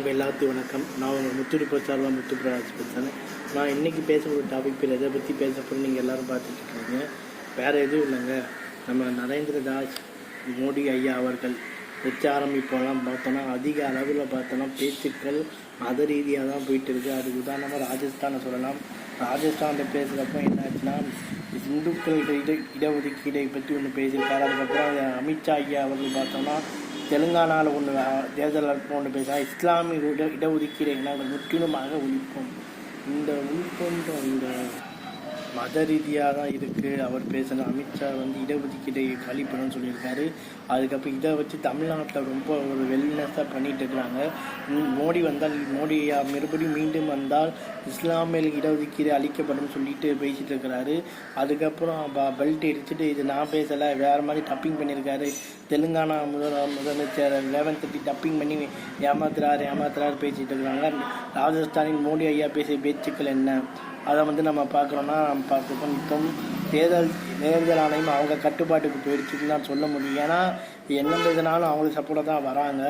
உங்கள் எல்லாத்துக்கும் வணக்கம். நான் உங்கள் முத்துடி சார்பா முத்து பிரகாஷ் பேசுகிறேன் நான் இன்றைக்கி பேச ஒரு டாபிக் பேர் எதை பற்றி பேச போகிறேன் நீங்கள் எல்லோரும் பார்த்துட்டு இருக்கீங்க. வேறு எதுவும் இல்லைங்க. நம்ம நரேந்திர தாஸ் மோடி ஐயா அவர்கள் வச்சு ஆரம்பிப்போலாம் பார்த்தோன்னா அதிக அளவில் பார்த்தோன்னா பேச்சுக்கள் மத ரீதியாக தான் போயிட்டு இருக்குது அதுக்கு உதாரணமாக ராஜஸ்தானை சொல்லலாம். ராஜஸ்தானில் பேசுகிறப்போ என்னாச்சுன்னா இந்துக்கள் இட இடஒதுக்கீடை பற்றி ஒன்று பேசியிருக்காரு. அதுக்கப்புறம் அமித்ஷா ஐயா அவர்கள் பார்த்தோன்னா தெலுங்கானாவில் ஒன்று தேர்தல் ஒன்று பேச இஸ்லாமிய இட இடஒதுக்கீடு நாங்கள் முற்றிலுமாக ஒழிப்போம். இந்த ஒழிப்புன்ற இந்த மத ரீதியாக தான் இருக்குது அவர் பேசின அமித்ஷா வந்து இடஒதுக்கீட்டை காலி பண்ணணும்னு சொல்லியிருக்காரு. அதுக்கப்புறம் இதை வச்சு தமிழ்நாட்டில் ரொம்ப ஒரு வெல்னஸாக பண்ணிட்டு இருக்கிறாங்க. மோடி வந்தால் மோடி மறுபடியும் மீண்டும் வந்தால் இஸ்லாமியல் இடஒதுக்கீடு அளிக்கப்படும் சொல்லிட்டு பேசிகிட்டு இருக்கிறாரு. அதுக்கப்புறம் ப- பெல்ட் எரிச்சுட்டு இது நான் பேசலை வேறு மாதிரி டப்பிங் பண்ணியிருக்காரு. தெலுங்கானா முதல் முதலமைச்சர் ரேவந்த் தேர்ட்டி டப்பிங் பண்ணி ஏமாத்துறாரு ஏமாத்துறாரு பேசிகிட்டு இருக்கிறாங்க. ராஜஸ்தானின் மோடி ஐயா பேசிய பேச்சுக்கள் என்ன? அதை வந்து நம்ம பார்க்குறோன்னா நம்ம பார்த்துக்கோ இப்போ தேர்தல் தேர்தல் ஆணையம் அவங்க கட்டுப்பாட்டுக்கு போயிடுச்சுன்னு தான் சொல்ல முடியும். ஏன்னா என்ன இதனாலும் அவங்களுக்கு சப்போர்ட்டாக தான் வராங்க.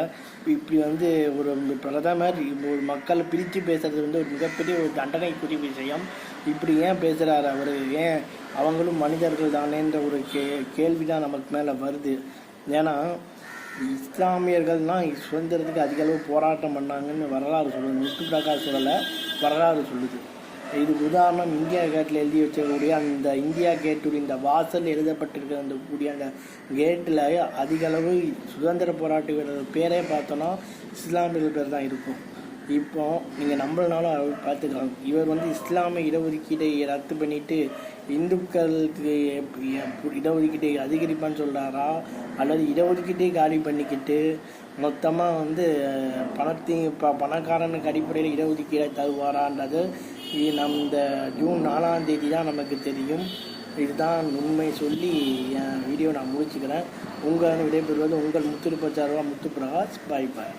இப்படி வந்து ஒரு பிரதமர் ஒரு மக்களை பிரித்து பேசுறது வந்து ஒரு மிகப்பெரிய ஒரு தண்டனைக்குரிய விஷயம். இப்படி ஏன் பேசுகிறாரு அவர்? ஏன் அவங்களும் மனிதர்கள் தானேன்ற ஒரு கே கேள்வி தான் நமக்கு மேலே வருது. ஏன்னா இஸ்லாமியர்கள்லாம் சுதந்திரத்துக்கு அதிக அளவு போராட்டம் பண்ணாங்கன்னு வரலாறு சொல்லுது. முத்து பிரகாஷ் சொல்லலை வரலாறு சொல்லுது. இதுக்கு உதாரணம் இந்தியா கேட்டில் எழுதி வச்சக்கூடிய அந்த இந்தியா கேட்டுடைய இந்த வாசல் எழுதப்பட்டிருக்கிற அந்த கூடிய அந்த கேட்டில் அதிக அளவு சுதந்திர போராட்ட வீரர் பேரே பார்த்தோன்னா இஸ்லாமியர்கள் பேர் தான் இருக்கும். இப்போ நீங்கள் நம்மளனாலும் அவர் பார்த்துக்கலாம். இவர் வந்து இஸ்லாமிய இடஒதுக்கீட்டை ரத்து பண்ணிட்டு இந்துக்களுக்கு இடஒதுக்கீட்டை அதிகரிப்பான்னு சொல்கிறாரா அல்லது இடஒதுக்கீட்டை காலி பண்ணிக்கிட்டு மொத்தமாக வந்து பணத்தையும் இப்போ பணக்காரனுக்கு அடிப்படையில் இடஒதுக்கீடை தருவாரான்றது நம் இந்த ஜூன் நாலாம் தேதி தான் நமக்கு தெரியும். இதுதான் உண்மை சொல்லி என் வீடியோ நான் முடிச்சுக்கிறேன். உங்கள் விடைபெறுவது உங்கள் முத்துருப்பச்சார்வா முத்து பிரகாஷ் பாய் பாய்